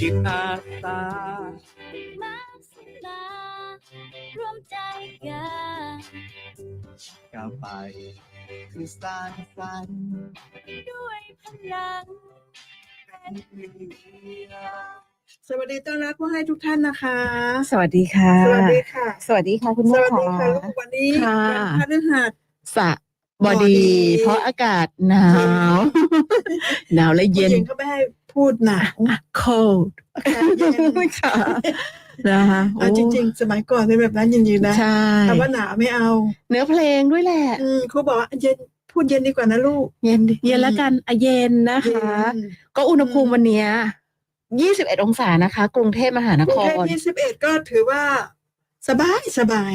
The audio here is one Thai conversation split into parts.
จิตอาสามาสิลารวมใจกันก้าวไป คือสร้างสรรค์ด้วยพลังเป็นเพื่อสวัสดีต้อนรับผู้ให้ทุกท่านนะคะ สวัสดีค่ะ สวัสดีค่ะ สวัสดีค่ะคุณสแม่วัสดีค่ะค่ะลูกวันนี้ค่ะวันพฤหัสสะบบอดีดี เพราะอากาศหนาว หนาวและผู้เย็นหญิงก็ไม่ให้ พูดหนาว cold อากาศเย็นค่ะนะคะอะจริง ๆ สมัยก่อนเป็นแบบนั้นจริงๆนะใช่แต่ว่าหนาวไม่เอา เนื้อเพลงด้วยแหละอืมครูบอกว่าเย็นพูดเย็นดีกว่านะลูก เย็นดิเย็นแล้วกันอะเย็นนะคะเย็นก็อุณหภูมิวันเนี้ย21องศานะคะ กรุงเทพมหานกรุคงเทพรยี่สิบเอ็ดก็ถือว่าสบายสบาย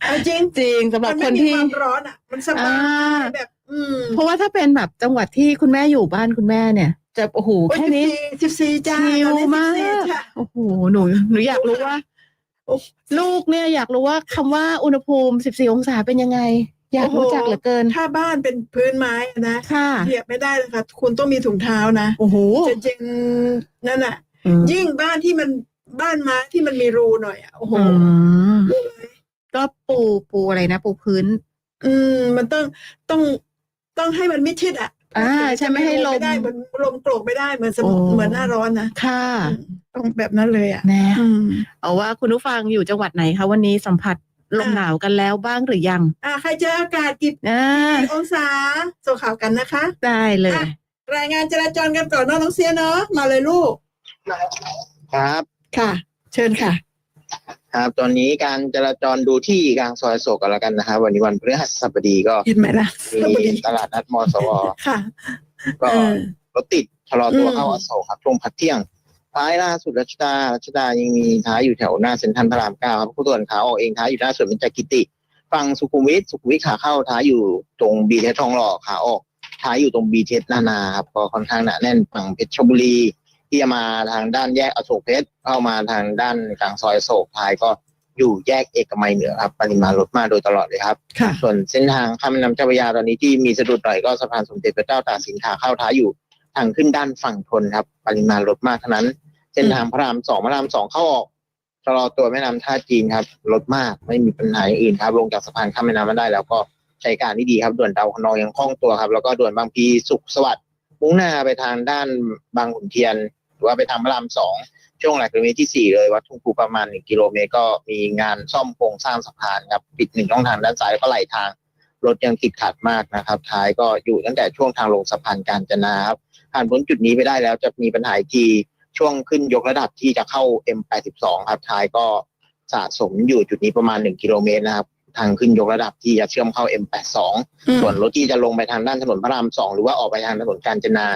เอาจริงจริงสำหรับมันคไม่นมีที่ความร้อนอะ มันสบาอ่ายแบบอืมเพราะว่าถ้าเป็นแบบจังหวัดที่คุณแม่อยู่บ้านคุณแม่เนี่ย จะโอ้โหแค่นี้สิบสี่จ้าชิลตอนนี้มาก14จ้ะโอ้โหหนูหนูอยากรู้ว่าโอ้ลูกเนี่ยอยากรู้ว่าคำว่าอุณหภูมิ14องศาเป็นยังไง อยากรู้จักเหลือเกิน ถ้าบ้านเป็นพื้นไม้นะค่ะเหยียบไม่ได้เลยค่ะคุณต้องมีถุงเท้านะโอ้โหจริงๆนั่นน่ะอืมยิ่งบ้านที่มันบ้านไม้ที่มันมีรูหน่อยอะโอ้โหอืมก็ปูปูอะไรนะปูพื้น อืม มันต้องต้องต้องให้มันมิดชิดอะ อ่าใช่ไม่ให้ลม ไม่ได้เหมือนลมโกรกไม่ได้เหมือนสมโอ้ เหมือนหน้าร้อนนะค่ะอืมต้องแบบนั้นเลยอะแน่อืมเอาว่าคุณผู้ฟังอยู่จังหวัดไหนคะวันนี้สัมผัสลมอ่าหนาวกันแล้วบ้างหรือยังอ่าใครเจออากาศกี่อ่าองศาส่งข่าวกันนะคะ ได้เลยอะรายงานจราจรกันก่อนเนาะน้องเสียเนาะมาเลยลูก ครับ ค่ะ เชิญค่ะ ครับ ตอนนี้การจราจรดูที่กลางซอยอโศกกันแล้วกันนะครับวันนี้วันพฤหัสบดีก็เห็นไหมล่ะสวัสมีดีตลาดนัดมสวค่ะก็เออรถติดชะลอตัวอืมเข้าอโศกครับช่วงพักเที่ยงท้ายล่าสุดรัชดารัชดายังมีท้ายอยู่แถวหน้าเซ็นทรัลพระรามเก้าครับผู้ส่วนขาออกเองท้ายอยู่หน้าสวนเบญจกิติ ฝั่งสุขุมวิทสุขุมวิทขาเข้าท้ายอยู่ตรงบีเทสทองหล่อขาออกท้ายอยู่ตรงบีเทสนานาครับก็ค่อนข้างหนาแน่นฝั่งเพชรบุรี ที่จะมาทางด้านแยกอโศกเพชรเข้ามาทางด้านกลางซอยอโศกท้ายก็อยู่แยกเอกมัยเหนือครับปริมาณรถมาโดยตลอดเลยครับค่ะส่วนเส้นทางข้ามแม่น้ำเจ้าพระยาตอนนี้ที่มีสะดุดหน่อยก็สะพานสมเด็จพระเจ้าตากสินขาเข้าท้ายอยู่ทางขึ้นด้านฝั่งทนครับ ปริมาณรถมากเท่านั้น เส้นทางพระรามสองพระรามสองเข้าออกชะลอตัวแม่น้ำท่าจีนครับรถมากไม่มีปัญหาอย่างอื่นครับ ลงจากสะพานข้ามแม่น้ำมาได้ แล้วก็ใช้การที่ดีครับด่วนดาวคนนองยังคล่องตัวครับ แล้วก็ด่วนบางพีสุขสวัสดิ์มุ่งหน้าไปทางด้านบางขุนเทียนห รือว่าไปทางพระรามสองช่วงหลักกิโลเมตรที่สี่เลยวัดทุ่งครูประมาณหนึ่งกิโลเมตรก็มีงานซ่อมโครงสร้างสะพานครับปิดหนึ่งช่องทางด้านซ้ายแล้วก็ไหลทางรถยังติดขัดมากนะครับ ท้ายก็อยู่ตั้งแต่ช่วงทางลงสะพานกาญจนาครับผ่านพ้นจุดนี้ไปได้แล้วจะมีปัญหาอีกทีช่วงขึ้นยกระดับที่จะเข้า M82 ครับท้ายก็สะสมอยู่จุดนี้ประมาณหนึ่งกิโลเมตรนะครับ ทางขึ้นยกระดับที่จะเชื่อมเข้า M82 ส่วนรถที่จะลงไปทางด้านถนนพระรามสองหรือว่าออกไปทางถนนกาญจนา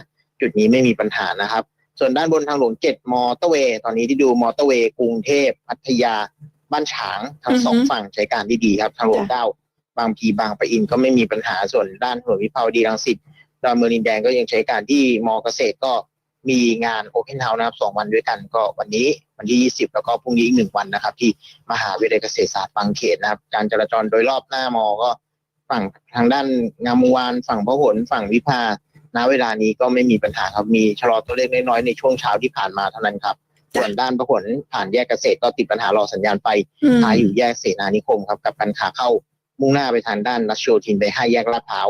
จุดนี้ไม่มีปัญหานะครับ ส่วนด้านบนทางหลวงเจ็ดมอเตอร์เวย์ตอนนี้ที่ดูมอเตอร์เวย์กรุงเทพพัทยาบ้านฉางทั้งสองอือฮึฝั่งใช้การที่ดีครับ ทางหลวงจ้ะเก้าบางพีบางปะอินก็ไม่มีปัญหาส่วนด้านถนนวิภาวดีรังสิตดอนเมืองดินแดงก็ยังใช้การที่มอเกษตรก็มีงานโอเพนเฮาส์นะครับสองวันด้วยกันก็วันนี้วันที่ 20 แล้วก็พรุ่งนี้อีกหนึ่งวันนะครับ ที่มหาวิทยาลัยเกษตรศาสตร์บางเขตนะครับ การจราจรโดยรอบหน้ามอก็ฝั่งทางด้านงามวงวานฝั่งพหลฝั่งวิภา ณเวลานี้ก็ไม่มีปัญหาครับ มีชะลอตัวเลขน้อยๆในช่วงเช้าที่ผ่านมาเท่านั้นครับ ส่วนด้านพหลผ่านแยกเกษตรก็ติดปัญหารอสัญญาณไฟอืมท้ายอยู่แยกเสนานิคมครับกับการขาเข้ามุ่งหน้าไปทางด้านรัชโยธินไปให้าแยกลาดพร้าว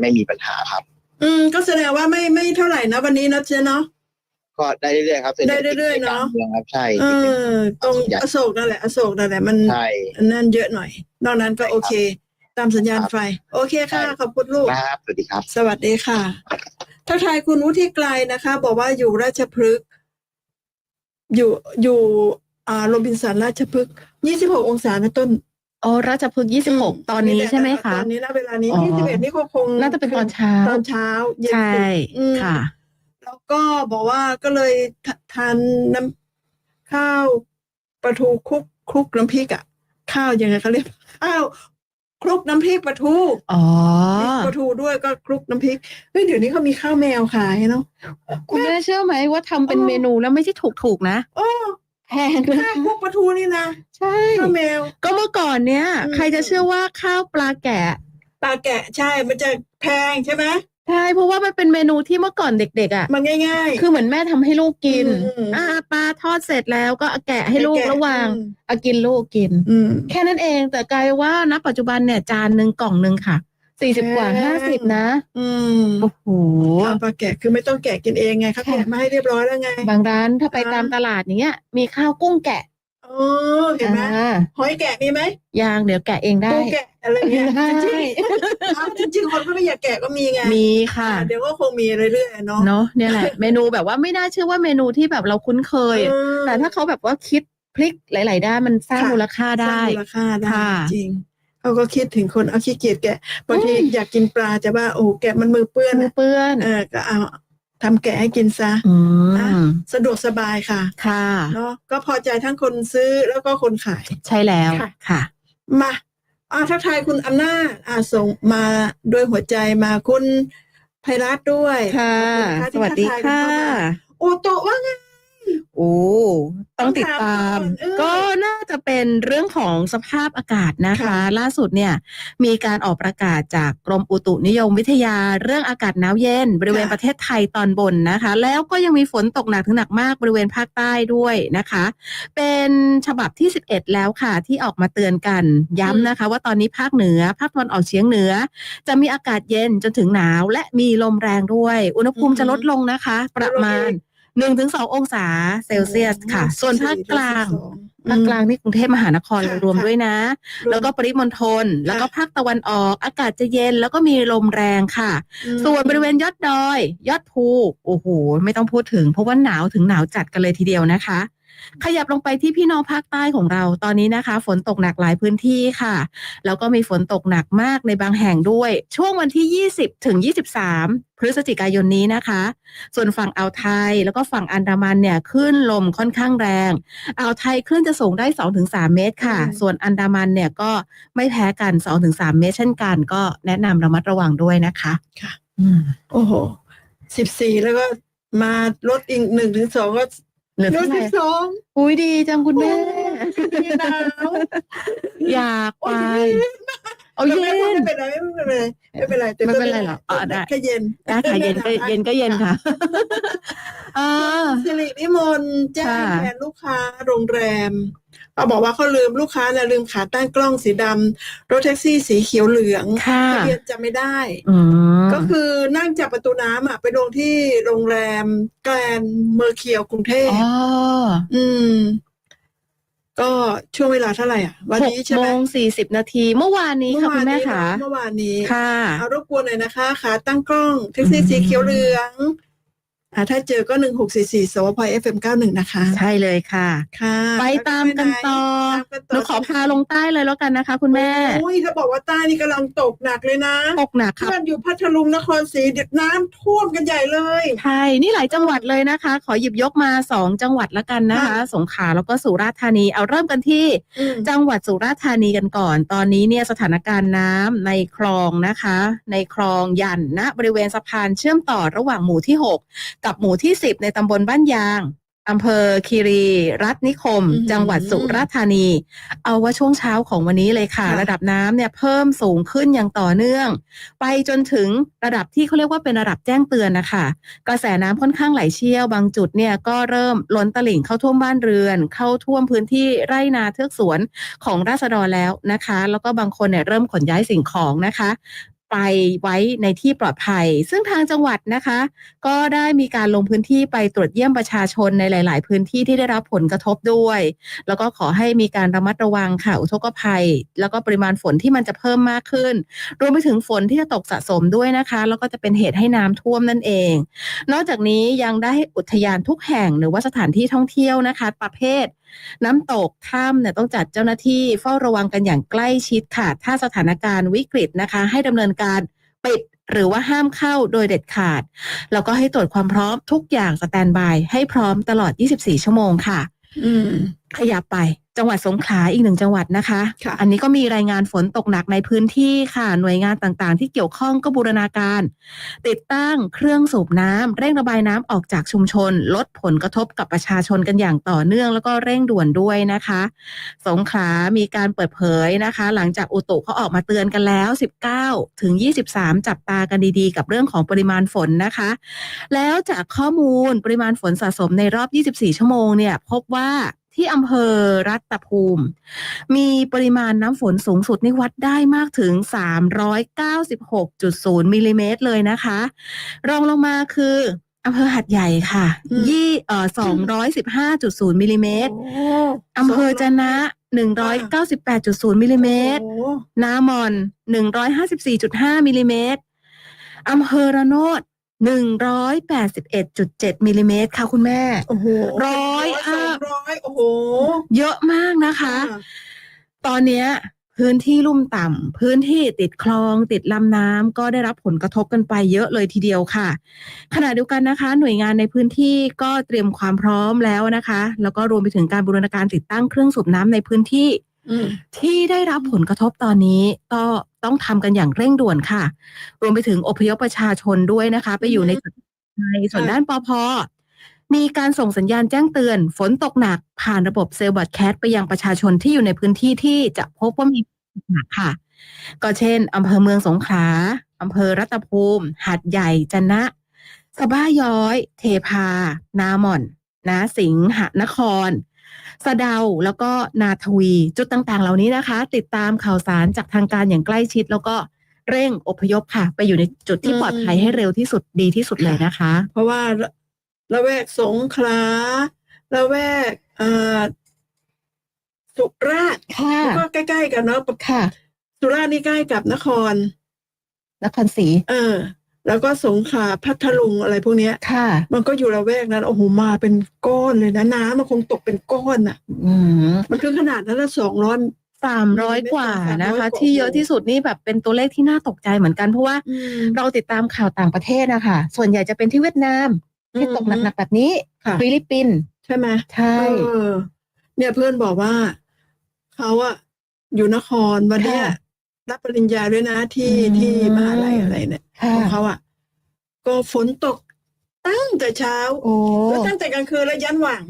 ไม่มีปัญหาครับ อืม ก็แสดงว่าไม่ไม่เท่าไหร่นะวันนี้นะเจ๊เนาะก็ได้เรื่อยๆครับได้เรื่อยๆเนอะเมืองครับใช่เออตรงอโศกนั่นแหละอโศกนั่นแหละมันใช่นั่นเยอะหน่อย นอกนั้นก็โอเค ตามสัญญาณไฟ โอเคค่ะใช่ขอบคุณลูก ครับ สวัสดีครับ สวัสดีค่ะทักทายคุณวุฒิไกลนะคะ บอกว่าอยู่ราชพฤกษ์อยู่อยู่อ่าโรบินสันราชพฤกษ์ยี่สิบหกองศานะต้นอ๋อราชพฤกษ์26ตอนนี้ใช่ไหมคะตอนนี้นะเวลานี้อ๋อยี่สิบเอ็ดนี่ก็คงน่าจะเป็นตอนเช้าตอนเช้าเย็นใช่สุดอืมค่ะ แล้วก็บอกว่าก็เลยททานน้ำข้าวปลาทูคลุกคลุกน้ำพริกอะข้าวยังไงเขาเรียกข้าว คลุกน้ำพริกปลาทูอ๋อมีปลาทูด้วยก็คลุกน้ำพริกเฮ้ยเดี๋ยวนี้เขามีข้าวแมวขายเนาะคุณแม่เชื่อไหมว่าทำเป็นเออเมนูแล้วไม่ใช่ถูกถูกๆนะโอ้แพงนะข้าวคลุกปลาทูนี่นะใช่ข้าวแมว ก็เมื่อก่อนเนี้ยอืมใครจะเชื่อว่าข้าวปลาแกะ ปลาแกะใช่มันจะแพงใช่ไหม ใช่เพราะว่ามันเป็นเมนูที่เมื่อก่อนเด็กๆอะ มันง่ายๆคือเหมือนแม่ทำให้ลูกกิน อืมอ่าปลาทอดเสร็จแล้วก็เอาแกะให้ลูกแกะ ระหว่างอืมเอากินลูกกินอืม แค่นั้นเองแต่กลายว่าณปัจจุบันเนี่ยจานหนึ่งกล่องหนึ่งค่ะสี่สิบกว่าแพงห้าสิบนะอืมโอ้โหข้าวปลาแกะคือไม่ต้องแกะกินเองไงเขาค่ะแกะมาให้เรียบร้อยแล้วไง บางร้านถ้าไปอ่า ตามตลาดอย่างเงี้ย มีข้าวกุ้งแกะอ๋อเห็นไหมอ่าหอยแกะมีไหมยางเดี๋ยวแกะเองได้ปูแกะอะไรเงี้ยได้ จริงๆอ้าวจริงๆคนก็ไม่อยากแกะก็มีไงมีค่ะอ่าเดี๋ยวก็คงมีเรื่อยๆเนาะเนาะเนี่ยแหละเมนูแบบว่าไม่น่าเชื่อว่าเมนูที่แบบเราคุ้นเคยเออแต่ถ้าเขาแบบว่าคิดพลิกหลาย ๆ ด้านมันสร้างค่ะมูลค่าสร้าได้งมูลค่าได้ค่ะจริงเขาก็คิดถึงคนเอาขี้เกียจแกะบางทีอยากกินปลาจะว่าโอ้แกะมันมือเปื้อนมือเปื้อนเออก็เอาทำแกะให้กินซะอือะมสะดวกสบายค่ะ ค่ะเนาะก็พอใจทั้งคนซื้อแล้วก็คนขาย ใช่แล้วค่ะค่ะมา อ่าทักทายคุณอำนาจอ่าส่งมาด้วยหัวใจมาคุณไพรัตน์ด้วยค่ะ ขอบสวัสดีที่ทักทายกันค่ะ เข้ามาโอโตะว่าไง โอ้ต้องติดตามต้องถามก่อนเออก็น่าจะเป็นเรื่องของสภาพอากาศนะคะค่ะล่าสุดเนี่ย มีการออกประกาศจากกรมอุตุนิยมวิทยาเรื่องอากาศหนาวเย็น บริเวณค่ะประเทศไทยตอนบนนะคะ แล้วก็ยังมีฝนตกหนักถึงหนักมากบริเวณภาคใต้ด้วยนะคะ เป็นฉบับที่ 11 แล้วค่ะ ที่ออกมาเตือนกันย้ำนะคะ ว่าตอนนี้ภาคเหนือภาคตะวันออกเฉียงเหนือ จะมีอากาศเย็นจนถึงหนาว และมีลมแรงด้วย อุณหภูมิจะลดลงนะคะ ประมาณ 1-2องศาเซลเซียสค่ะ ส่วนภาคกลางภาคกลางนี่กรุงเทพมหานครค่ะรวมค่ะด้วยนะ แล้วก็ปริมณฑลแล้วก็ภาคตะวันออก อากาศจะเย็นแล้วก็มีลมแรงค่ะอืมส่วนบริเวณยอดดอย ยอดภูโอ้โหไม่ต้องพูดถึง เพราะว่าหนาวถึงหนาวจัดกันเลยทีเดียวนะคะ ขยับลงไปที่พี่น้องภาคใต้ของเราตอนนี้นะคะ ฝนตกหนักหลายพื้นที่ค่ะ แล้วก็มีฝนตกหนักมากในบางแห่งด้วย ช่วงวันที่ 20 ถึง 23 พฤศจิกายนนี้นะคะ ส่วนฝั่งอ่าวไทยแล้วก็ฝั่งอันดามันเนี่ยคลื่นลมค่อนข้างแรงอ่าวไทยคลื่นจะสูงได้ 2-3 เมตรค่ะ ส่วนอันดามันเนี่ยก็ไม่แพ้กัน 2-3 เมตร เช่นกัน ก็แนะนำระมัดระวังด้วยนะคะค่ะโอ้โหสิบสี่แล้วก็มาลดอีกหนึ่งถึงสองก็ เหลือลเท่าดไหร่สิบสองอุ้ยดีจังคุณแม่มีหนาวอยากไปเอาไม่เย็ไม่นไม่เป็นไรไม่เป็นไรไม่เป็นไรแต่ไม่เป็นไรหรอกอะได้แค่เย็นได้ค่ะเย็นก็เย็นก็เย็นค่ะอ่าสิรินิมนต์แจ้งค่ะแทนลูกค้าโรงแรม เขาบอกว่าเขาลืมลูกค้านะลืมขาตั้งกล้องสีดำรถแท็กซี่สีเขียวเหลืองค่ะทะเบียนจำไม่ได้อืมก็คือนั่งจากประตูน้ำอะไปลงที่โรงแรมแกรนด์เมอร์เคียวกรุงเทพอ๋ออืม ก็ช่วงเวลาเท่าไหร่อะ วันหกนี้ใช่โมไหมงสี่สิบนาที เมื่อวานนี้ค่ะคุณแม่นี้ค่ะเนอเมื่อวานนี้ค่ะเอารบกวนหน่อยนะคะขาตั้งกล้องแท็กซี่อืมสีเขียวเหลืองอ่า ถ้าเจอก็หนึ่งหกสี่สี่สวพเอฟเอ็มเก้าหนึ่งนะคะ ใช่เลยค่ะ ค่ะ ไปตามกันต่อตามกันหนูขอพาลงใต้เลยแล้วกันนะคะ คุณแม่โอ้ยเขาบอกว่าใต้นี่กำลังตกหนักเลยนะ ตกหนักค่ะเพื่อนอยู่พัทลุงนครศรีเดือดน้ำท่วมกันใหญ่เลย ใช่ นี่หลายจังหวัดเลยนะคะ ขอหยิบยกมาสองจังหวัดละกันนะคะค่ะสงขลาแล้วก็สุราษฎร์ธานี เอาเริ่มกันที่อืมจังหวัดสุราษฎร์ธานีกันก่อน ตอนนี้เนี่ยสถานการณ์น้ำในคลองนะคะ ในคลองยันณบริเวณสะพานเชื่อมต่อระหว่างหมู่ที่ 6กับหมู่ที่ 10 ในตำบลบ้านยางอำเภอคีรีรัตนิคม อือหือจังหวัดสุราษฎร์ธานี เอาว่าช่วงเช้าของวันนี้เลยค่ะ ค่ะ ระดับน้ำเนี่ยเพิ่มสูงขึ้นอย่างต่อเนื่อง ไปจนถึงระดับที่เขาเรียกว่าเป็นระดับแจ้งเตือนนะคะกระแสน้ำค่อนข้างไหลเชี่ยวบางจุดเนี่ยก็เริ่มล้นตลิ่งเข้าท่วมบ้านเรือน เข้าท่วมพื้นที่ไร่นาเทือกสวนของราษฎรแล้วนะคะ แล้วก็บางคนเนี่ยเริ่มขนย้ายสิ่งของนะคะ ไปไว้ในที่ปลอดภัย ซึ่งทางจังหวัดนะคะ ก็ได้มีการลงพื้นที่ไปตรวจเยี่ยมประชาชนในหลาย ๆ พื้นที่ที่ได้รับผลกระทบด้วย แล้วก็ขอให้มีการระมัดระวังค่ะอุทกภัย แล้วก็ปริมาณฝนที่มันจะเพิ่มมากขึ้น รวมไปถึงฝนที่จะตกสะสมด้วยนะคะ แล้วก็จะเป็นเหตุให้น้ำท่วมนั่นเอง นอกจากนี้ยังได้ให้อุทยานทุกแห่งหรือว่าสถานที่ท่องเที่ยวนะคะ ประเภทน้ำตกถ้ำเนี่ยต้องจัดเจ้าหน้าที่เฝ้าระวังกันอย่างใกล้ชิดค่ะ ถ้าสถานการณ์วิกฤตนะคะ ให้ดำเนินการปิดหรือว่าห้ามเข้าโดยเด็ดขาด แล้วก็ให้ตรวจความพร้อมทุกอย่างสแตนบายให้พร้อมตลอด 24 ชั่วโมงค่ะอืมขยับไป จังหวัดสงขลาอีกหนึ่งจังหวัดนะคะค่ะอันนี้ก็มีรายงานฝนตกหนักในพื้นที่ค่ะ หน่วยงานต่างๆ ที่เกี่ยวข้องก็บูรณาการ ติดตั้งเครื่องสูบน้ำเร่งระบายน้ำออกจากชุมชน ลดผลกระทบกับประชาชนกันอย่างต่อเนื่อง แล้วก็เร่งด่วนด้วยนะคะ สงขลามีการเปิดเผยนะคะ หลังจากอุตุเขาออกมาเตือนกันแล้ว 19 ถึง 23 จับตากันดีๆ กับเรื่องของปริมาณฝนนะคะ แล้วจากข้อมูลปริมาณฝนสะสมในรอบ 24 ชั่วโมงเนี่ยพบว่า ที่อำเภอรัตภูมิ มีปริมาณน้ำฝนสูงสุดนี่วัดได้มากถึง 396.0มิลลิเมตรเลยนะคะ รองลงมาคืออำเภอหัดใหญ่ค่ะอืมยี่เอ่อ215.0มิลลิเมตรโอ้อำเภอจะนะ198.0มิลลิเมตรโอ้นามอน154.5มิลลิเมตรอำเภอระโนด 181.7มิลลิเมตรค่ะคุณแม่ โอ้โหร้อยสองร้อยโอ้โหเยอะมากนะคะอ่าตอนเนี้ยพื้นที่ลุ่มต่ำพื้นที่ติดคลองติดลำน้ำก็ได้รับผลกระทบกันไปเยอะเลยทีเดียวค่ะ ขณะเดียวกันนะคะ หน่วยงานในพื้นที่ก็เตรียมความพร้อมแล้วนะคะ แล้วก็รวมไปถึงการบูรณาการติดตั้งเครื่องสูบน้ำในพื้นที่ อืมที่ได้รับผลกระทบตอนนี้ก็ ต้องทำกันอย่างเร่งด่วนค่ะ รวมไปถึงอพยพประชาชนด้วยนะคะ ไปอยู่ในจุดในส่วนด้านปพมีการส่งสัญญาณแจ้งเตือน ฝนตกหนักผ่านระบบเซลล์บัตแคสไปยังประชาชนที่อยู่ในพื้นที่ที่จะพบว่ามีฝนตกหนักค่ะ ก็เช่นอำเภอเมืองสงขลาอำเภอรัตภูมิ หาดใหญ่จันนะสะบ้าย้อย เทพา นาหม่อน นาสิงหนคร สะเดาแล้วก็นาทวีจุดต่างๆ เหล่านี้นะคะ ติดตามข่าวสารจากทางการอย่างใกล้ชิด แล้วก็เร่งอพยพค่ะ ไปอยู่ในจุดที่อืมปลอดภัยให้เร็วที่สุดดีที่สุดเลยนะคะ เพราะว่าละละแวกสงขลาละแวกเอ่อสุราษฎร์ค่ะก็ใกล้ๆกันเนาะค่ะ สุราษฎร์นี่ใกล้กับนคร นครศรีเออ แล้วก็สงขลาพัทลุงอะไรพวกเนี้ยค่ะ มันก็อยู่ละแวกนั้นโอ้โหมาเป็นก้อนเลยนะน้ำมันคงตกเป็นก้อนอะ อืมมันคือขนาดนั้นละสองร้อย สามร้อยกว่านะคะ 300ที่เยอะที่สุดนี่แบบเป็นตัวเลขที่น่าตกใจเหมือนกันเพราะว่าอืมเราติดตามข่าวต่างประเทศนะคะส่วนใหญ่จะเป็นที่เวียดนามที่ตกหนักๆแบบนี้ค่ะ ฟิลิปปินส์ใช่ไหมใช่ เออเนี่ยเพื่อนบอกว่าเขาอะอยู่นครวันเนี้ยค่ะ รับปริญญาด้วยนะที่อืมที่มหาลัยอะไรเนี่ยค่ะของเขาอะก็ฝนตกตั้งแต่เช้าโอ้แล้วตั้งแต่กลางคืนแล้วยันหว่าง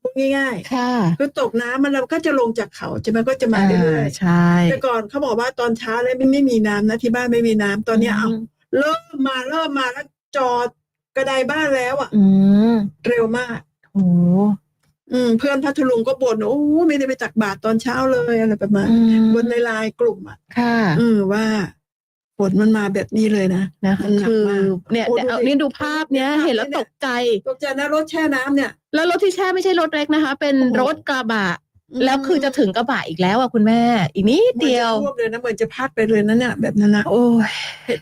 พูดง่ายค่ะๆคือตกน้ำมันเราก็จะลงจากเขาใช่ไหมก็จะมาเรื่อยใช่ๆแต่ก่อนเขาบอกว่าตอนเช้าเลยไม่ไม่มีน้ำนะที่บ้านไม่มีน้ำตอนเนี้ยเอาเริ่มมาเริ่มมาแล้วจอดกระไดบ้านแล้วอะอืมเร็วมากโอ้ อืมเพื่อนพัทลุงก็บ่นโอ้ไม่ได้ไปตักบาตรตอนเช้าเลยอะไรประมาณอืม บนในไลน์กลุ่มอะค่ะเออว่าฝนมันมาแบบนี้เลยนะนะคะมันหนักคือมาก เนี่ยโอ้เนี่ยเอาดูสินี่ดูภาพเนี้ยดูภาพเห็นแล้วเนี่ยตกใจ ตกใจนะรถแช่น้ำเนี่ย แล้วรถที่แช่ไม่ใช่รถเล็กนะคะ เป็นโอ้โห รถกระบะ แล้วคือจะถึงกระบะอีกแล้วอะคุณแม่ อีกนิดเดียว เหมือนจะท่วมเลยนะเหมือนจะพัดไปเลยนะเนี่ยแบบนั้นนะโอ้ย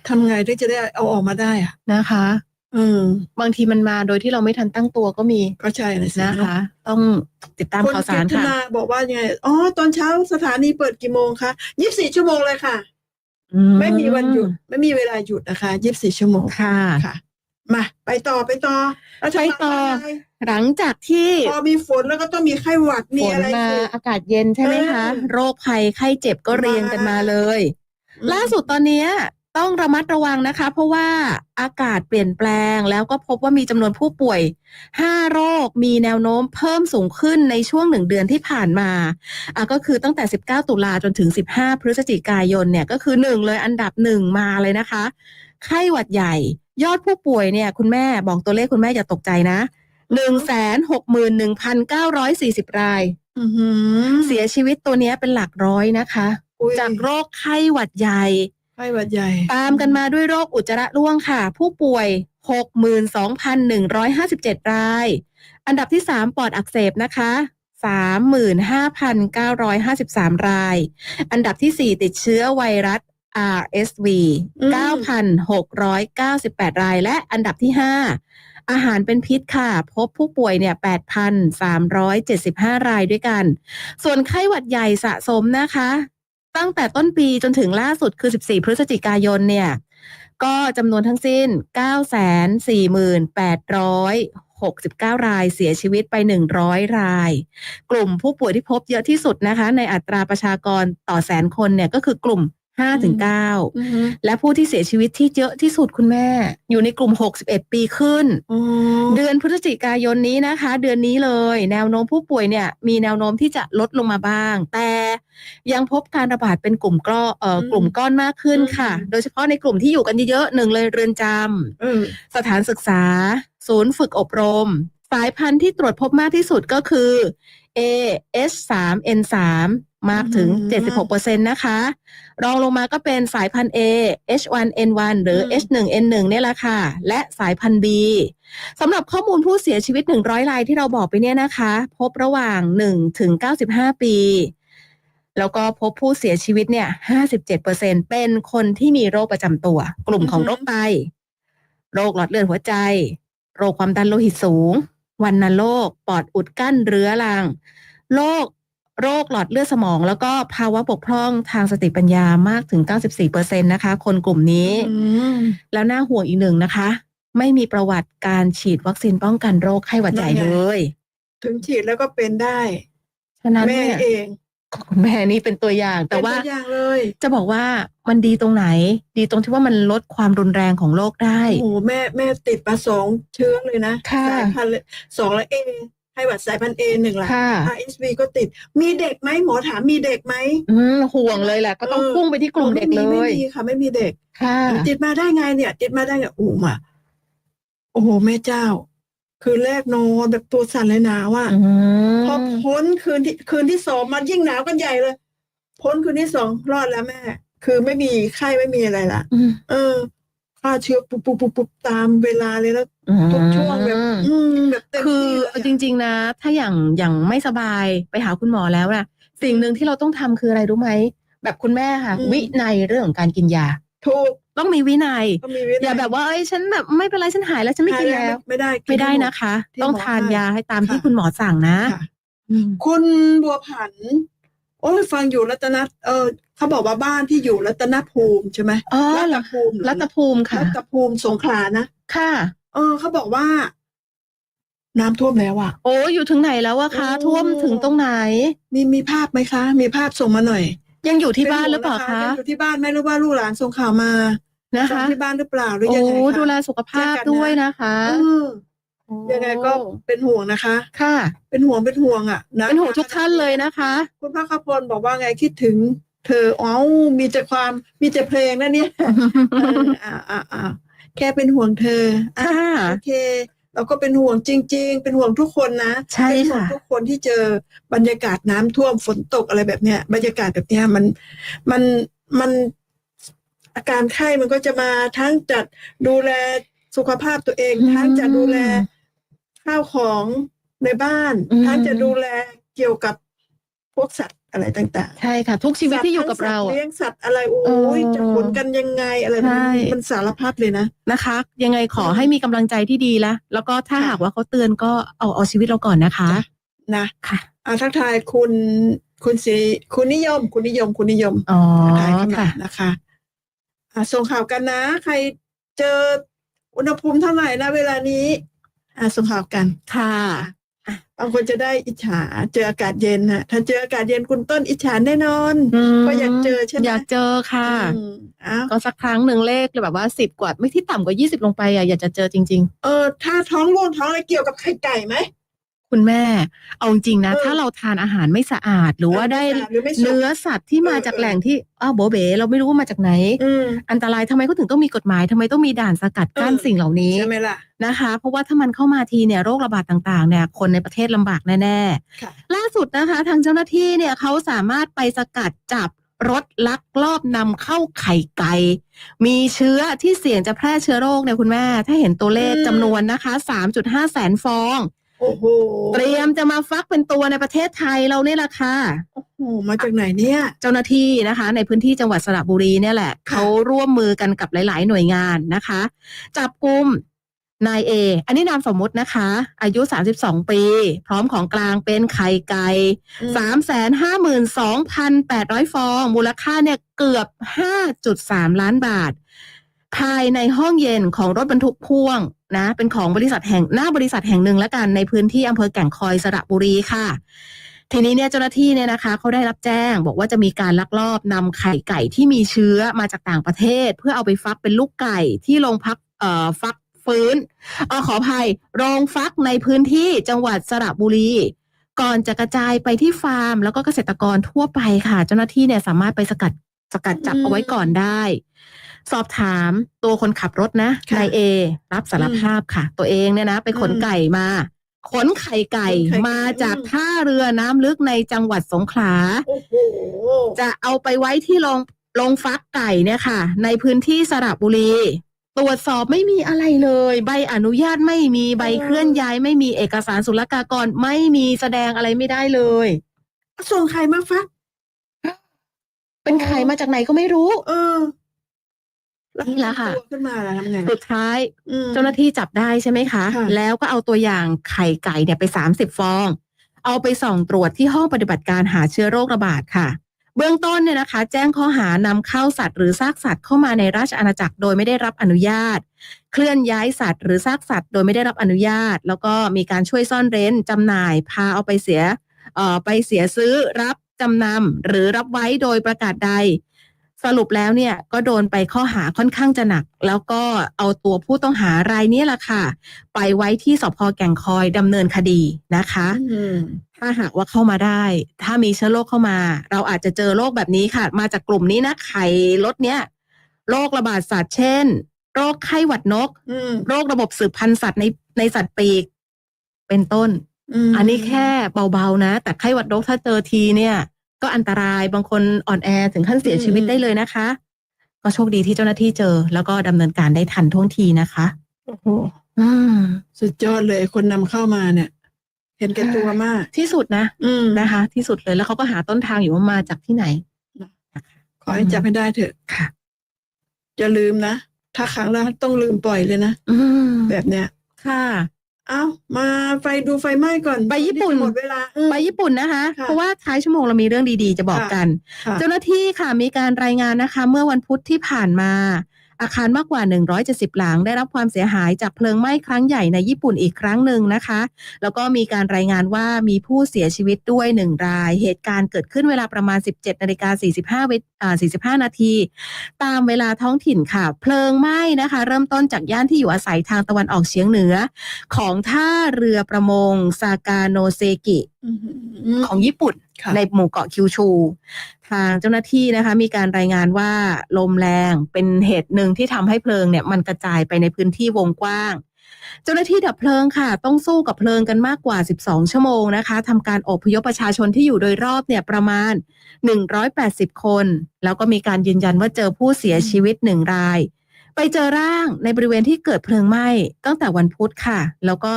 ทำไงที่จะได้เอาออกมาได้อะนะคะเออบางทีมันมาโดยที่เราไม่ทันตั้งตัวก็มีก็ใช่นะสินะคะ ต้องติดตามคนข่าวสารกิตค่ะนาบอกว่ายังไงอ๋อตอนเช้าสถานีเปิดกี่โมงคะยี่สิบสี่ชั่วโมงเลยค่ะอืไม่มีวันหยุด ไม่มีเวลาหยุดนะคะยี่สิบสี่ชั่วโมงค่ะค่ะ มาไปต่อไปต่อแล้วจะไปต่อทำะไรหลังจากที่พอมีฝนแล้วก็ต้องมีไข้หวัดมีฝนอะไรมาสิอากาศเย็นใช่ไหมคะเออโรคภัยไข้เจ็บก็เรียงกันมาเลยอืมล่าสุดตอนเนี้ย ต้องระมัดระวังนะคะ เพราะว่าอากาศเปลี่ยนแปลง แล้วก็พบว่ามีจำนวนผู้ป่วย 5 โรคมีแนวโน้มเพิ่มสูงขึ้นในช่วงหนึ่งเดือนที่ผ่านมาอะก็คือตั้งแต่ 19 ตุลาจนถึง 15 พฤศจิกายนเนี่ยก็คือหนึ่งเลยอันดับหนึ่งมาเลยนะคะ ไข้หวัดใหญ่ ยอดผู้ป่วยเนี่ยคุณแม่บอกตัวเลขคุณแม่อย่าตกใจนะหนึ่งแสนหกหมื่นหนึ่งพันเก้าร้อยสี่สิบรายอื้อหือเสียชีวิตตัวเนี้ยเป็นหลักร้อยนะคะอุ๊ยจากโรคไข้หวัดใหญ่ ไข้หวัดใหญ่ ตามกันมาด้วยโรคอุจจาระร่วงค่ะ ผู้ป่วย 62,157 ราย อันดับที่ 3 ปอดอักเสบนะคะ35,953 ราย อันดับที่ 4 ติดเชื้อไวรัส RSV อืม9,698 ราย และอันดับที่ 5 อาหารเป็นพิษค่ะ พบผู้ป่วยเนี่ย 8,375 รายด้วยกัน ส่วนไข้หวัดใหญ่สะสมนะคะ ตั้งแต่ต้นปีจนถึงล่าสุดคือ 14 พฤศจิกายนเนี่ย ก็จำนวนทั้งสิ้น9,04,869 รายเสียชีวิตไป 100 ราย กลุ่มผู้ป่วยที่พบเยอะที่สุดนะคะ ในอัตราประชากรต่อแสนคนเนี่ยก็คือกลุ่ม 5-9ถึง9อือฮึและผู้ที่เสียชีวิตที่เยอะที่สุดคุณแม่ อยู่ในกลุ่ม61ปีขึ้นอ๋อเดือนพฤศจิกายนนี้นะคะ เดือนนี้เลย แนวโน้มผู้ป่วยเนี่ย มีแนวโน้มที่จะลดลงมาบ้าง แต่ยังพบการระบาดเป็นกลุ่มก้อนเอ่อกลุ่มก้อนมากขึ้นค่ะ โดยเฉพาะในกลุ่มที่อยู่กันเยอะๆหนึ่งเลยเรือนจำเออสถานศึกษา ศูนย์ฝึกอบรม สายพันธุ์ที่ตรวจพบมากที่สุดก็คือ A H 3 N 3 มากถึง 76%นะคะ รองลงมาก็เป็นสายพันธุ์ A H 1 N 1 หรือ H 1 N 1 เนี่ยแหละค่ะ และสายพันธุ์ B สำหรับข้อมูลผู้เสียชีวิต 100 รายที่เราบอกไปเนี่ยนะคะ พบระหว่าง 1 ถึง 95 ปี แล้วก็พบผู้เสียชีวิตเนี่ย 57%เป็นคนที่มีโรคประจำตัว กลุ่มของโรคไต โรคหลอดเลือดหัวใจ โรคความดันโลหิตสูง วัณโรคปอดอุดกั้นเรื้อรังโรคโรคหลอดเลือดสมอง แล้วก็ภาวะบกพร่องทางสติปัญญามากถึง 94%นะคะ คนกลุ่มนี้อืมแล้วน่าห่วงอีกหนึ่งนะคะ ไม่มีประวัติการฉีดวัคซีนป้องกันโรคไข้หวัดใหญ่นั่นไงเลย ถึงฉีดแล้วก็เป็นได้ ฉะนั้นแม่เนี่ยเอง คุณแม่นี่เป็นตัวอย่าง แต่เป็นว่าตัวอย่างเลย จะบอกว่ามันดีตรงไหน ดีตรงที่ว่ามันลดความรุนแรงของโรคได้โอ้โหแม่แม่ติดมาสองเชื้อเลยนะค่ะสายพันธุ์เลยสองและเอไข้หวัดสายพันธุ์เอหนึ่งละค่ะ RSV ก็ติด มีเด็กไหมหมอถามมีเด็กไหมอืมห่วงเลยแหละก็ต้องเออพุ่งไปที่กลุ่มเด็กเลไม่ยมีค่ะ ไม่มีเด็ก ค่ะ ติดมาได้ไงเนี่ย ติดมาได้ไงอู้มาโอ้โหแม่เจ้า คืนแรกนอนแบบตัวสั่นเลยหนาวอะอืมพอพ้นคืนที่คืนที่สองมันยิ่งหนาวกันใหญ่เลย พ้นคืนที่สองรอดแล้วแม่ คือไม่มีไข้ไม่มีอะไรละอืมเออฆ่าเชื้อปุ๊บปุ๊บปุ๊บปุ๊บตามเวลาเลยแล้วทุกช่วงแบบอืมแบบเต็มคือที่เลยเอาอะจริง ๆ นะ ถ้าอย่างอย่างไม่สบายไปหาคุณหมอแล้วนะสิ่งหนึ่งที่เราต้องทำคืออะไรรู้ไหมแบบคุณแม่ค่ะอืมวินัยเรื่องของการกินยาถูก ต้องมีวินัยก็มีวินัอย่าแบบว่าเอ้ยฉันแบบไม่เป็นไรฉันหายแล้วฉันไม่กินแล้ว ไม่ได้ไม่ได้กิหดนะคะ ที่ต้องหมอทานให้ยาให้ตามที่ค่ะ คุณหมอสั่งนะค่ะ อืมคุณบัวผัน โอ้ยฟังอยู่รัตนเออเขาบอกว่าบ้านที่อยู่รัตนภูมิใช่ไหมอ๋อรัเหรตอภูมิเหอรัตภูมิค่ะ รัตภูมิสงขลานะค่ะ เออเขาบอกว่า น้ำท่วมแล้วอะ โอ้อยู่ถึงไหนแล้วอะคะ โอ้ ท่วมถึงตรงไหน มีมีภาพไหมคะ มีภาพส่งมาหน่อยยังอยู่ที่บ้านหรือเปล่าป็นคะห่วงนยังอยู่ที่บ้านไหมหรือว่าลูกหลานส่งข่าวมา นะส่งคะที่บ้านหรือเปล่าหรือโอ้ยังไงคะดูแลสุขภาพเจอกันนะด้วยนะคะเออยังไงก็เป็นห่วงนะคะ ค่ะ เป็นห่วงเป็นห่วงอะนะเป็นห่วงทุกท่านเลยนะคะ คุณพระคพลบอกว่าไงคิดถึง เธออ๋อมีแต่ความมีแต่เพลงนะเนี่ยเอออ่าอ่าอ่าแค่เป็นห่วงเธออะค่ะโอเค เราก็เป็นห่วงจริง ๆ เป็นห่วงทุกคนนะใช่เป็นห่วงค่ะทุกคนที่เจอบรรยากาศน้ำท่วมฝนตกอะไรแบบเนี้ย บรรยากาศแบบเนี้ยมันมันมัน อาการไข้มันก็จะมาทั้งจัดดูแลสุขภาพตัวเอง ทั้งจะดูแลข้าวของในบ้านอืมทั้งจะดูแลเกี่ยวกับพวกสัตว์อะไรต่างๆ ใช่ค่ะ ทุกชีวิตที่อยู่กับสัตว์เราทั้งสัตว์อะเลี้ยงสัตว์อะไรโอ้ยเออจะขนกันยังไงอะไรมันใช่มันสารพัดเลยนะนะคะ ยังไงขออืมให้มีกำลังใจที่ดีละแล้วก็ถ้าค่ะหากว่าเขาเตือนก็เอาเอาชีวิตเราก่อนนะคะ นะค่ะอ่าทักทายคุณคุณสีคุณนิยม คุณนิยมคุณนิยมอ๋อทักทายเข้ามาค่ะนะคะอ่า ส่งข่าวกันนะ ใครเจออุณหภูมิเท่าไหร่นะเวลานี้อ่าส่งข่าวกันค่ะบางคนจะได้อิจฉาเจออากาศเย็นนะถ้าเจออากาศเย็นคุณต้นอิจฉาแน่นอนมก็อยากเจอใช่ไหมอยากเจอค่ะอืมอ้าวก็สักครั้งหนึ่งเลขแบบว่าสิบกว่าไม่ที่ต่ำกว่ายี่สิบลงไปอะอยากจะเจอจริงเออถ้าท้องร่วงท้องอะไรเกี่ยวกับไข่ไก่ไหมๆ คุณแม่ เอาจริงๆนะ เออถ้าเราทานอาหารไม่สะอาดหรือว่าได้เออไม่สะอาดหรือไม่สุกเนื้อสัตว์ที่มาเออจากเออแหล่งที่อ้าวโบเบเราไม่รู้ว่ามาจากไหน อืม อันตรายทำไมเขาถึงต้องมีกฎหมายทำไมต้องมีด่านสกัดกั้นเออ สิ่งเหล่านี้ใช่ไหมล่ะ นะคะ เพราะว่าถ้ามันเข้ามาทีเนี่ยโรคระบาดต่างๆเนี่ยคนในประเทศลำบากแน่ค่ะ ๆล่าสุดนะคะ ทางเจ้าหน้าที่เนี่ยเขาสามารถไปสกัดจับรถลักลอบนำเข้าไข่ไก่มีเชื้อที่เสี่ยงจะแพร่เชื้อโรคเนี่ยคุณแม่ ถ้าเห็นตัวเลขอืมจำนวนนะคะ 3.5 แสนฟอง โอ้โหเตรียมจะมาฟักเป็นตัวในประเทศไทยเราเนี่ยแหละค่ะ โอ้โหมาจากไหนเนี่ย เจ้าหน้าที่นะคะ ในพื้นที่จังหวัดสระบุรีเนี่ยแหละค่ะเขาร่วมมือกันกับหลาย ๆ หน่วยงานนะคะ จับกลุ่มนายเอ อันนี้นามสมมุตินะคะ อายุ 32 ปี พร้อมของกลางเป็นไข่ไก่352,800ฟอง มูลค่าเนี่ยเกือบ5.3ล้านบาท ภายในห้องเย็นของรถบรรทุกพ่วง นะเป็นของบริษัทแห่งหน้าบริษัทแห่งหนึ่งแล้วกันในพื้นที่อำเภอแก่งคอยสระบุรีค่ะ ทีนี้เนี่ยเจ้าหน้าที่เนี่ยนะคะเขาได้รับแจ้ง บอกว่าจะมีการลักลอบนำไข่ไก่ที่มีเชื้อมาจากต่างประเทศ เพื่อเอาไปฟักเป็นลูกไก่ที่โรงพักเอ่อฟักฟื้นเออขออภัยโรงฟักในพื้นที่จังหวัดสระบุรีก่อนจะกระจายไปที่ฟาร์ม แล้วก็เกษตรกรทั่วไปค่ะ เจ้าหน้าที่เนี่ยสามารถไปสกัดสกัดจับเอาไว้ก่อนได้ สอบถามตัวคนขับรถนะค่ะนายเอ รับสารภาพค่ะ ตัวเองเนี่ยนะ ไปขนอืมไก่มา ขนไข่ไก่ขนไข่ไก่มาจากอืมท่าเรือน้ำลึกในจังหวัดสงขลาโอ้โหจะเอาไปไว้ที่โรงโรงฟักไก่เนี่ยค่ะ ในพื้นที่สระบุรีตรวจสอบไม่มีอะไรเลย ใบอนุญาตไม่มีใบเคลื่อนย้าย ไม่มีเอกสารศุลกากรไม่มีแสดงอะไรไม่ได้เลยส่งไข่มาฟักเป็นไข่มาจากไหนก็ไม่รู้ เออ นี่แหละค่ะ ตัวขึ้นมาแล้วทำไง สุดท้ายอืม เจ้าหน้าที่จับได้ใช่ไหมคะ ค่ะ แล้วก็เอาตัวอย่างไข่ไก่เนี่ยไป 30 ฟอง เอาไปส่องตรวจที่ห้องปฏิบัติการหาเชื้อโรคระบาดค่ะ เบื้องต้นเนี่ยนะคะ แจ้งข้อหานำเข้าสัตว์หรือซากสัตว์เข้ามาในราชอาณาจักรโดยไม่ได้รับอนุญาต เคลื่อนย้ายสัตว์หรือซากสัตว์โดยไม่ได้รับอนุญาต แล้วก็มีการช่วยซ่อนเร้นจำหน่ายพาเอาไปเสียเอ่อไปเสียซื้อรับจำนำหรือรับไว้โดยประกาศใด สรุปแล้วเนี่ยก็โดนไปข้อหาค่อนข้างจะหนัก แล้วก็เอาตัวผู้ต้องหารายนี้แหละค่ะ ไปไว้ที่สพแก่งคอยดำเนินคดีนะคะอืมถ้าหากว่าเข้ามาได้ ถ้ามีเชื้อโรคเข้ามา เราอาจจะเจอโรคแบบนี้ค่ะ มาจากกลุ่มนี้นะไข่รถเนี้ยโรคระบาดสัตว์เช่น โรคไข้หวัดนกอืมโรคระบบสืบพันธุ์สัตว์ในในสัตว์ปีก เป็นต้นมอันนี้แค่เบาๆนะ แต่ไข้หวัดนกถ้าเจอทีเนี่ย ก็อันตรายบางคนอ่อนแอถึงขั้นเสียชีวิตได้เลยนะคะ ก็โชคดีที่เจ้าหน้าที่เจอ แล้วก็ดำเนินการได้ทันท่วงทีนะคะโอ้โหอืมสุดยอดเลยคนนำเข้ามาเนี่ย เห็นแก่ตัวมาก ที่สุดนะ อืมนะคะ ที่สุดเลยแล้วเขาก็หาต้นทางอยู่ว่ามาจากที่ไหนขอให้จับให้ได้เถอะค่ะอย่าลืมนะ ถ้าครั้งแล้วต้องลืมปล่อยเลยนะอืมแบบเนี้ยค่ะเอ้ามาไฟดูไฟไหม้ก่อนไปญี่ปุ่น หมดเวลาอืมไปญี่ปุ่นนะคะค่ะเพราะว่าท้ายชั่วโมงเรามีเรื่องดีๆ จะบอกค่ะกันค่ะเจ้าหน้าที่ค่ะมีการรายงานนะคะ เมื่อวันพุธที่ผ่านมา อาคารมากกว่า 170 หลัง ได้รับความเสียหายจากเพลิงไหม้ครั้งใหญ่ในญี่ปุ่นอีกครั้งหนึ่งนะคะ แล้วก็มีการรายงานว่ามีผู้เสียชีวิตด้วยหนึ่งราย เหตุการณ์เกิดขึ้นเวลาประมาณ 17นาฬิกา45วิ45 นาที ตามเวลาท้องถิ่นค่ะ เพลิงไหม้นะคะ เริ่มต้นจากย่านที่อยู่อาศัยทางตะวันออกเฉียงเหนือ ของท่าเรือประมงซากาโนเซกิ ของญี่ปุ่นค่ะในหมู่เกาะคิวชู ทางเจ้าหน้าที่นะคะ มีการรายงานว่าลมแรงเป็นเหตุหนึ่งที่ทำให้เพลิงเนี่ย มันกระจายไปในพื้นที่วงกว้าง เจ้าหน้าที่ดับเพลิงค่ะ ต้องสู้กับเพลิงกันมากกว่า 12 ชั่วโมงนะคะทำการอพยพประชาชนที่อยู่โดยรอบเนี่ยประมาณ 180 คน แล้วก็มีการยืนยันว่าเจอผู้เสียชีวิตหนึ่งราย ไปเจอร่างในบริเวณที่เกิดเพลิงไหม้ตั้งแต่วันพุธค่ะ แล้วก็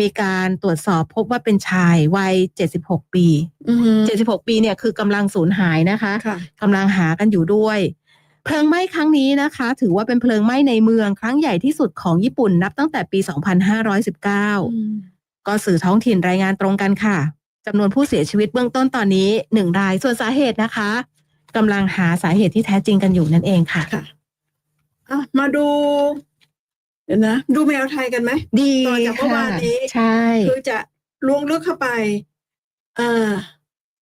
มีการตรวจสอบพบว่าเป็นชายวัย 76 ปีอืม76 ปีเนี่ยคือกำลังสูญหายนะคะค่ะกำลังหากันอยู่ด้วย เพลิงไหม้ครั้งนี้นะคะ ถือว่าเป็นเพลิงไหม้ในเมืองครั้งใหญ่ที่สุดของญี่ปุ่นนับตั้งแต่ปี 2519 ก็สื่อท้องถิ่นรายงานตรงกันค่ะจำนวนผู้เสียชีวิตเบื้องต้นตอนนี้หนึ่งรายส่วนสาเหตุนะคะกำลังหาสาเหตุที่แท้จริงกันอยู่นั่นเองค่ะค่ะ อะมาดูเดี๋ยวนะดูแมวไทยกันไหมดีต่อจากเมื่อวานนี้ใช่คือจะล้วงลึกเข้าไปอ่า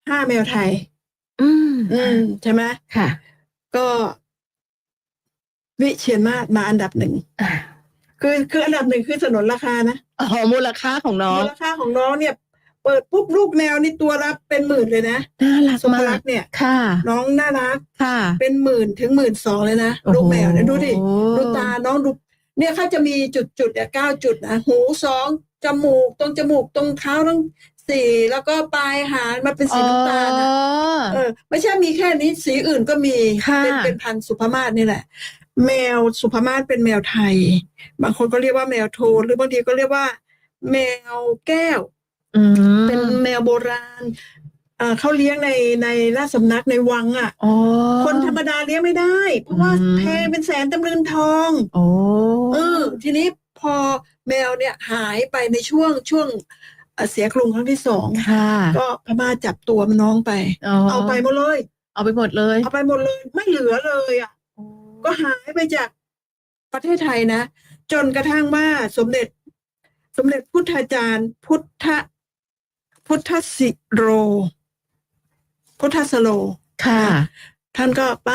ห้าแมวไทย อืมอืมใช่ไหมค่ะ ก็ วิเชียนมาศมาอันดับหนึ่งอ่าคือคืออันดับหนึ่งคือสนนราคานะอ๋อมูลค่าของน้องมูลค่าของน้องเนี่ยเปิดปุ๊บลูกแมวนี่ตัวละเป็นหมื่นเลยนะน่ารักสุภมาลักกษณ์เนี่ยค่ะ น้องน่ารักค่ะ เป็นหมื่นถึงหมื่นสองเลยนะลูกแมวเนี่ยดูดิโอ้ดูตาน้องดูเนี่ยเขาจะมีจุดจุดๆเนี่ยเก้าจุดนะหูสองจมูกตรงจมูกตรงเท้าทั้งสี่แล้วก็ปลายหางมันเป็นสีน้ำตาลนะอ๋อเออ ไม่ใช่มีแค่นี้สีอื่นก็มีค่ะเป็นเป็นพันธุ์สุภมาศนี่แหละ แมวสุภมาศเป็นแมวไทย บางคนก็เรียกว่าแมวโทนหรือบางทีก็เรียกว่า แมวแก้ว อืมเป็นแมวโบราณเอ่อเขาเลี้ยงในในราชสำนักในวังอะ อ๋อคนธรรมดาเลี้ยงไม่ได้ เพราะว่าอืมแพงเป็นแสนตำลึงทองโอ้เออทีนี้พอแมวเนี่ยหายไปในช่วงช่วงเอ่อเสียกรุงครั้งที่สองค่ะก็พม่าจับตัวมันน้องไป เอาไปหมดเลย เอาไปหมดเลยเอาไปหมดเลยไม่เหลือเลยอะ ก็หายไปจากประเทศไทยนะ จนกระทั่งว่าสมเด็จ สมเด็จพุทธาจารย์ พุทธ พุทธสิโร พุทธสโลค่ะ ท่านก็ไป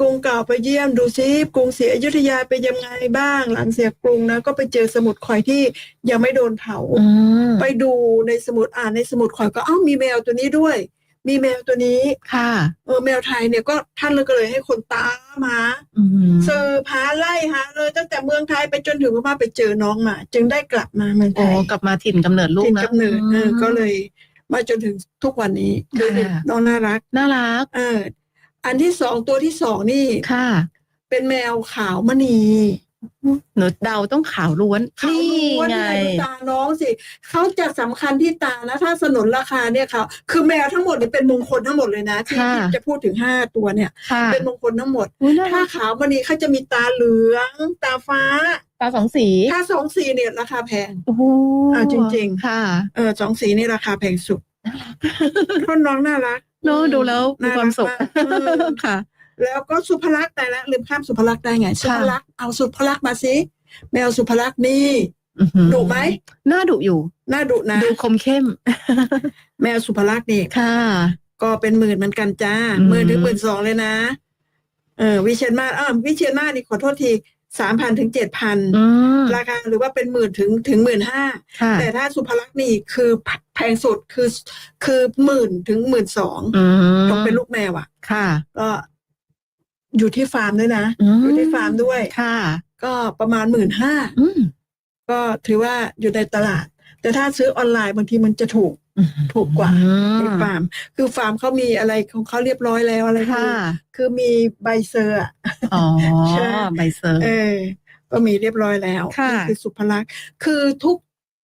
กรุงเก่าไปเยี่ยมดูซิกรุงศรีอยุธยาเป็นยังไงบ้าง หลังเสียกรุงนะก็ไปเจอสมุดข่อยที่ยังไม่โดนเผาอืมไปดูในสมุดอ่านในสมุดข่อยก็เอ้ามีแมวตัวนี้ด้วย มีแมวตัวนี้ค่ะ เออแมวไทยเนี่ยก็ท่านเลยก็เลยให้คนตามหาอืมเซอร์พาไล่หาเลยตั้งแต่เมืองไทยไปจนถึงว่าไปเจอน้องมา จึงได้กลับมาเมืองไทโอ้ยกลับมาถิ่นกำเนิดลูกถิ่นนะกำเนิดเออ ม ก็เลยมาจนถึงทุกวันนี้ดูดิค่ะ น้องน่ารัก น่ารักเออ อันที่สองตัวที่สองนี่ ค่ะ เป็นแมวขาวมณี หนูเดาต้องขาวล้วนขาวล้วนไงนี่ดูตาน้องสิเขาจะสำคัญที่ตานะถ้าสนนราคาเนี่ยเขาคือแมวทั้งหมดเนี่ยเป็นมงคลทั้งหมดเลยนะที่ค่ะที่จะพูดถึงห้าตัวเนี่ยค่ะเป็นมงคลทั้งหมดอุ๊ยน่าถ้ารักขาวมณีเขาจะมีตาเหลือง ตาฟ้า ตาสองสี ถ้าสองสีเนี่ยราคาแพงโอ้โหอ่าจริงๆ ค่ะเออสองสีนี่ราคาแพงสุดเพราะน้องน่ารักเนอะดูแล้วมีความสุขน่รักมากเออค่ะ แล้วก็สุภลักษณ์แต่ละลืมข้ามสุภลักษณ์ได้ไง สุภลักษณ์เอาสุภลักษณ์มาสิแมวสุภลักษณ์นี่อื้อหือดุไหมน่าดุอยู่น่าดุนะดูคมเข้ม แมวสุภลักษณ์นี่ค่ะ ก็เป็นหมื่นเหมือนกันจ้าอืมหมื่นถึงหมื่นสองเลยนะ เออวิเชียนมาศอ่าวิเชียนมาศนี่ขอโทษทีสามพันถึงเจ็ดพันอืมราคาหรือว่าเป็นหมื่นถึงถึงหมื่นห้าค่ะแต่ถ้าสุภลักษณ์นี่คือแพงสุดคือคือหมื่นถึงหมื่นสองอืมต้องเป็นลูกแมวอะ ค่ะ ก็ อยู่ที่ฟาร์มด้วยนะมอยู่ที่ฟาร์มด้วย ค่ะ ก็ประมาณหมื่นห้าอืมก็ถือว่าอยู่ในตลาด แต่ถ้าซื้อออนไลน์บางทีมันจะถูก ถูกกว่า อืมในฟาร์ม คือฟาร์มเขามีอะไรของเขาเรียบร้อยแล้วอะไรคืค่ะอคือมีใบเซอร์อะ อ๋อ ใช่ ใบเซอร์ เออ ก็มีเรียบร้อยแล้วค่ะ นี่คือสุภลักษณ์ คือทุก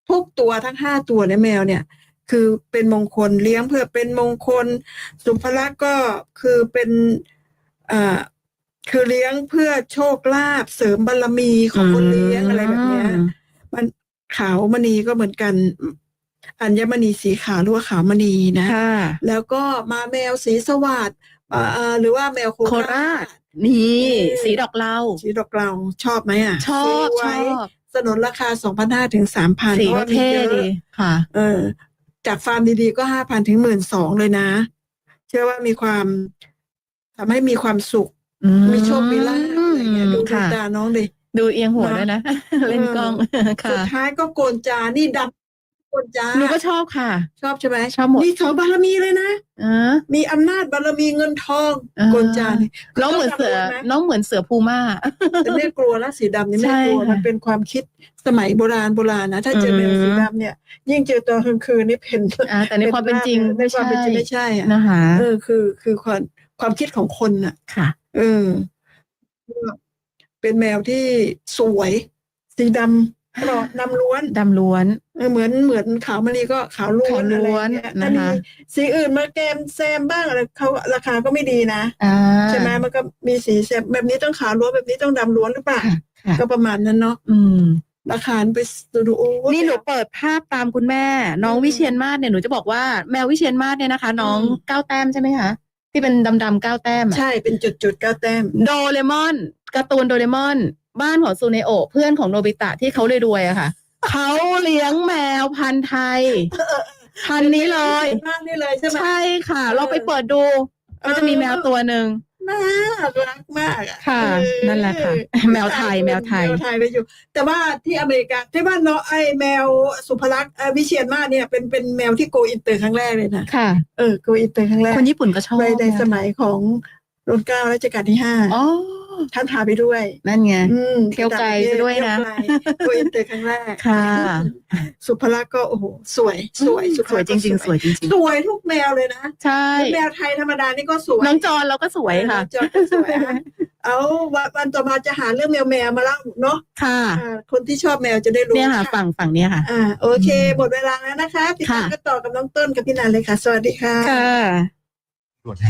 ทุกตัวทั้งห้าตัวในยแมวเนี่ย คือเป็นมงคลเลี้ยงเพื่อเป็นมงคล สุภลักษณ์ก็คือเป็นอ่า คือเลี้ยงเพื่อโชคลาภเสริมบารมีของคนเลี้ยงอะไรแบบเนี้ย มันขาวมณีก็เหมือนกัน อัญมณีสีขาวหรือว่าขาวมณีนะค่ะแล้วก็มาแมวสีสวัสดอ่าอ่าหรือว่าแมวโคโคราชนี่เออสีดอกเหลาสีดอกเราชอบไหมอะ ชอบซื้ชไว้อบสนนราคาสองพันห้าถึงสามพันสีก็เท่ดีค่ะ เออ จากฟาร์มดีๆก็ห้าพันถึงหมื่นสองเลยนะ เชื่อว่ามีความทำให้มีความสุข มีโชคมีลาภอะไรเงี้ยดูดูค่ะตาน้องดิ ดูเอียงหัวนะ ด้วยนะ เล่นกล้องสุค่ะดท้ายก็โกนจานี่ดำโกนจาหนูก็ชอบค่ะ ชอบใช่ไหมชอบหมด นี่เขาบารมีเลยนะ เออ มีอำนาจบารมีเงินทองอ่า โกนจานี่น้องเหมือนเสือต้องดำรงไหมน้องเหมือนเสือภูม่า แต่ไม่กลัวนะสีดำนี่ไม่ใช่กลัวค่ะมันเป็นความคิดสมัยโบราณโบราณนะถ้าเจอแมวอืมสีดำเนี่ย ยิ่งเจอตอนกลางคืนนี่เป็นอ่าแต่ในความเป็นจริงในความเป็นจริงไม่ใช่อะนะคะเออคือคือความความคิดของคนน่ะ ค่ะ เออ เป็นแมวที่สวย สีดำปลอดดำล้วนดำล้วน เออเหมือนเหมือนขาวมันนี่ก็ขาวล้วนขาวอะไรล้วนเงี้ยนะคะ ถ้ามีสีอื่นมาแกมแซมบ้างอะไรเขาราคาก็ไม่ดีนะ อ่า ใช่ไหมมันก็มีสีแซมแบบนี้ต้องขาวล้วนแบบนี้ต้องดำล้วนหรือเปล่าค่ะค่ะ ก็ประมาณนั้นเนาะอืม ราคาไปดูโอ้ นี่หนูเปิดภาพตามคุณแม่ น้องอืมวิเชียนมาศเนี่ยหนูจะบอกว่าแมววิเชียนมาศเนี่ยนะคะ น้องอืมเก้าแต้มใช่ไหมคะ ที่เป็นดำๆเก้าแต้มอะใช่เป็นจุดจุดๆเก้าแต้ม โดเรมอนการ์ตูนโดเรมอน บ้านของซูเนโอะเพื่อนของโนบิตะที่เขารวยๆอะค่ะ เขาเลี้ยงแมวพันธุ์ไทย พันธุ์นี้เลยมากนี่เลยใช่ไหม ใช่ค่ะเออเราไปเปิดดู ก็จะมีแมวตัวหนึ่ง น่ารักมากอะค่ะเออนั่นแหละค่ะ แมวไทยแมวไทยแมวไทยไปอยู่ แต่ว่าที่อเมริกาที่ว่าเนาะไอแมวสุภลักษณ์เอ่อวิเชียนมาศเนี่ยเป็นเป็นแมวที่โกอินเตอร์ครั้งแรกเลยนะค่ะเออโกอินเตอร์ครั้งแรกคนญี่ปุ่นก็ชอบในในสมัยของรัชกาลรัชกาลที่ห้าอ๋อ ท่านพาไปด้วยนั่นไง อืมเที่ยวไกลซะด้วยนะ เที่ไกลโกอินเตอร์ครั้งแรกค่ะ สุภลักษณ์ก็โอ้โหสวย สวยสวยจริง ๆ สวยจริงสวยทุกแมวเลยนะๆ ใช่ แมวไทยธรรมดานี่ก็สวยน้องจอนเราก็สวยค่ะจอก็สวยอะเอาวันวันต่อมาจะหาเรื่องแมวแมวมาเล่าเนาะค่ะ อ่าคนที่ชอบแมวจะได้รู้ เนี่ยค่ะ ฝั่งฝั่งเนี้ยค่ะ อ่าโอเคหมดเวลาแล้วนะคะติดตามค่ะ กันต่อกับน้องต้นกับพี่นันเลยค่ะ สวัสดีค่ะ ค่ะ ตรวจแห่ง